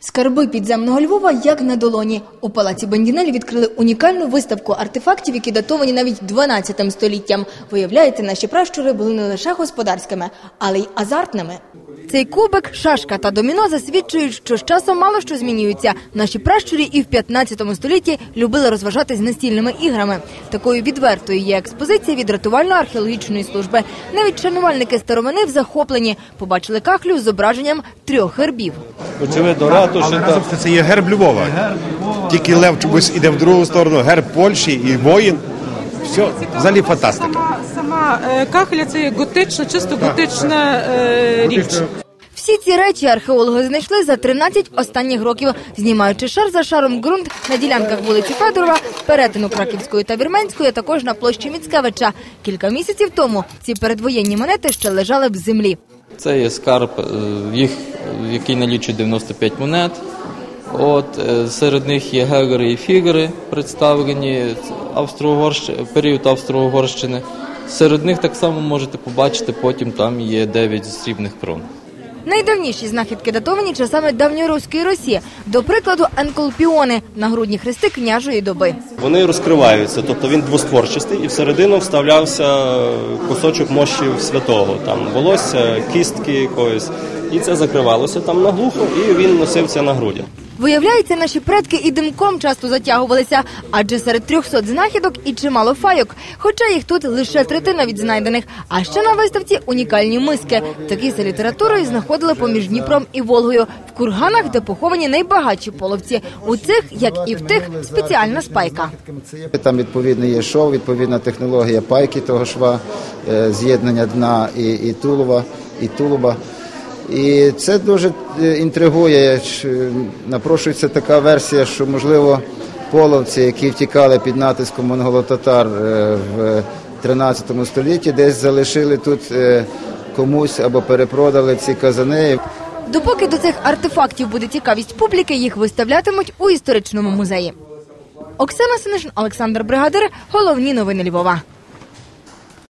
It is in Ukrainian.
Скарби підземного Львова як на долоні. У палаці Бендінелі відкрили унікальну виставку артефактів, які датовані навіть 12 століттям. Виявляється, наші пращури були не лише господарськими, але й азартними. Цей кубик, шашка та доміно засвідчують, що з часом мало що змінюється. Наші пращурі і в 15 столітті любили розважатись настільними іграми. Такою відвертою є експозиція від рятувально-археологічної служби. Навіть шанувальники старовини в захопленні побачили кахлю з зображенням трьох гербів. Очевидно, ратуші та разом це є герб Львова. Тільки лев чомусь іде в другу сторону, герб Польщі і воїн. Все, взагалі фантастика. Сама, сама е, кахля це готична, чисто готична е, річ. Всі ці речі археологи знайшли за 13 останніх років, знімаючи шар за шаром ґрунт на ділянках вулиці Федорова, перетину Краківської та Вірменської, а також на площі Міцкевича. Кілька місяців тому ці передвоєнні монети ще лежали в землі. Це є скарб, е, їх, який налічує 95 монет. От, е, серед них є гегери і фігери представлені, Австро-Угорщ- період Австро-Угорщини. Серед них так само можете побачити, потім там є 9 срібних крон. Найдавніші знахідки датовані часами давньоруської Росії. До прикладу, енколпіони – нагрудні хрести княжої доби. вони розкриваються, тобто він двостворчастий, і всередину вставлявся кусочок мощів святого, там волосся, кістки якоїсь. І це закривалося там наглухо, і він носився на грудях. Виявляється, наші предки і димком часто затягувалися, адже серед 300 знахідок і чимало файок, хоча їх тут лише третина від знайдених. А ще на виставці унікальні миски. Такі за літературою знаходили поміж Дніпром і Волгою в курганах, де поховані найбагатші половці. У цих, як і в тих, спеціальна спайка. Там відповідно є шов, відповідна технологія пайки того шва, е, з'єднання дна і, і тулова, і тулуба. І це дуже е, інтригує. Напрошується така версія, що можливо половці, які втікали під натиском монголо-татар е, в 13 столітті, десь залишили тут е, комусь або перепродали ці казани. Допоки до цих артефактів буде цікавість публіки, їх виставлятимуть у історичному музеї. Оксана Синишин, Олександр Бригадир. Головні новини Львова.